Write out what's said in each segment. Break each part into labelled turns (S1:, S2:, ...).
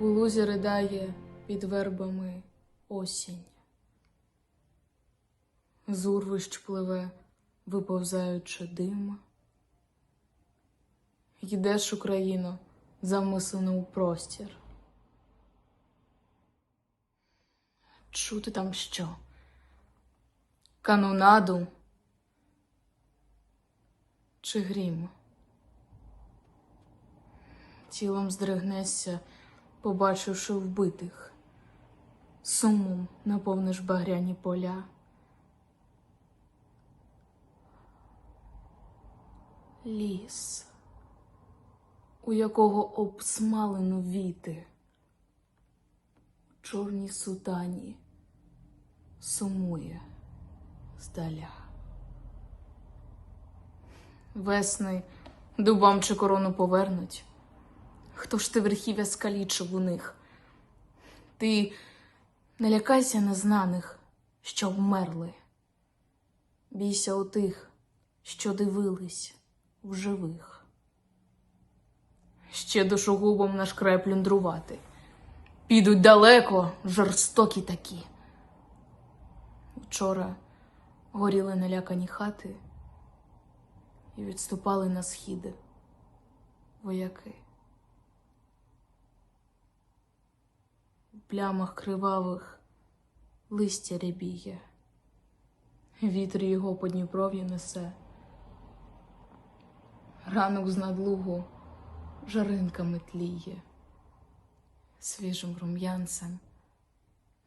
S1: У лузі ридає під вербами осінь. З урвищ пливе, виповзаючи дим. Йдеш, Україно, замислено у простір. Чути там що? Канонаду чи грім? Тілом здригнешся, побачивши вбитих, сумом наповниш багряні поля. Ліс, у якого обсмалено віти, в чорній сутані сумує здаля. Весни дубам чи корону повернуть. Хто ж ти верхів'я скалічив у них? Ти не лякайся незнаних, що вмерли. Бійся у тих, що дивились в живих. Ще душогубом наш край плюндрувати. Підуть далеко, жорстокі такі. Вчора горіли налякані хати і відступали на схід вояки. Плямах кривавих листя рябіє, вітер його по Дніпров'ю несе. Ранок з надлугу жаринками тліє, свіжим рум'янцем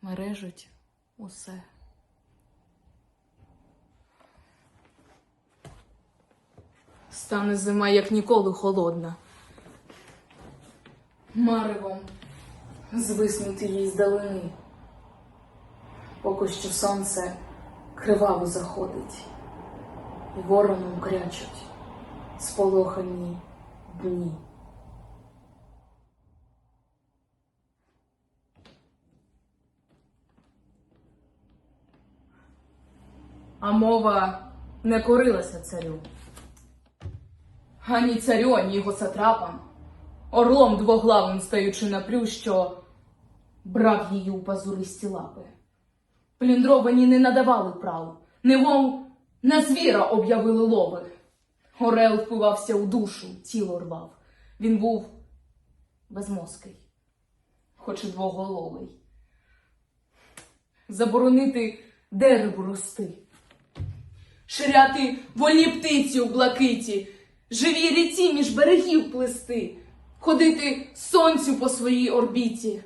S1: мережуть усе. Стане зима, як ніколи холодна. Маревом звиснути їй здалини, поки що сонце криваво заходить, і вороном крячуть сполохані дні. А мова не корилася царю. Ані царю, ані його сатрапам, орлом двоглавим стаючи на плющ, що брав її у пазуристі лапи. Пліндровані не надавали прав, немов на звіра об'явили лови. Орел впивався у душу, тіло рвав. Він був безмозкий, хоч і двоголовий. Заборонити дерево рости, ширяти вольні птиці у блакиті, живі ріці між берегів плести, ходити сонцю по своїй орбіті,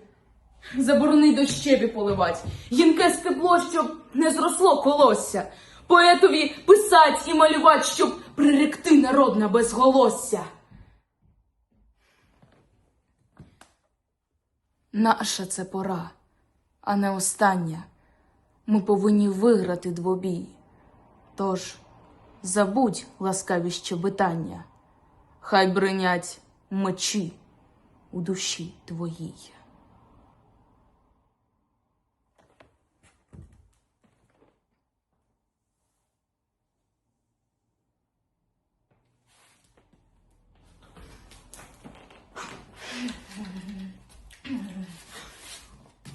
S1: заборони дощеві поливать, їнке стебло, щоб не зросло колосся, поетові писать і малювать, щоб приректи народ на безголосся. Наша це пора, а не остання. Ми повинні виграти двобій. Тож забудь ласкаві щебетання, хай бринять мечі у душі твоїй.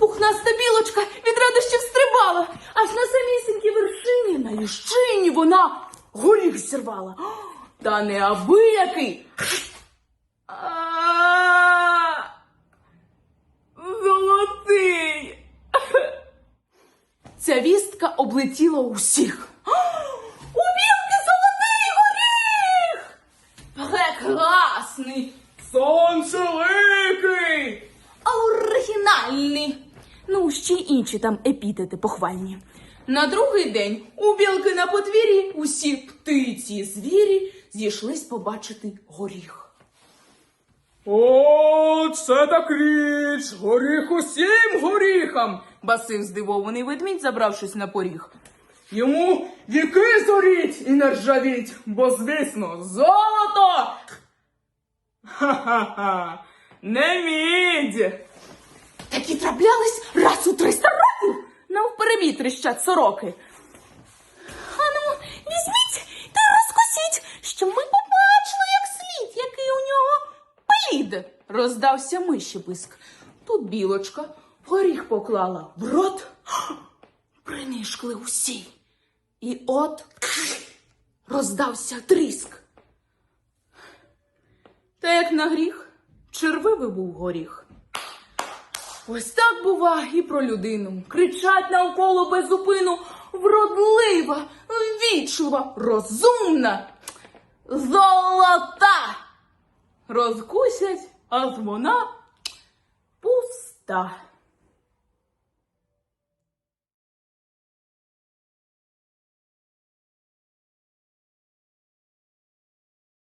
S1: Пухнаста білочка від радощів стрибала, аж на самісінькій вершині на ліщині вона горіх зірвала. Та не абиякий. А, Золотий. Ця вістка облетіла усіх. У білки золотий горіх! Прекрасний, ще й інші там епітети похвальні. На другий день у білки на подвір'ї усі птиці і звірі зійшлись побачити горіх. О, це так річ! Горіх усім горіхам! басив здивований ведмідь, забравшись на поріг. Йому віки зоріть і не ржавіть, бо, звісно, золото! Ха-ха-ха! Не мідь! Такі траплялись у триста років. Навперебій тріщать сороки. Ану, візьміть та розкусіть, щоб ми побачили як слід, який у нього плід. Роздався миші писк. Тут білочка горіх поклала в рот, принишкли усі. І от роздався тріск. Та як на гріх, червивий був горіх. Ось так бува і про людину. Кричать навколо без зупину вродлива, вічлива, розумна, золота. Розкусять, а вона пуста.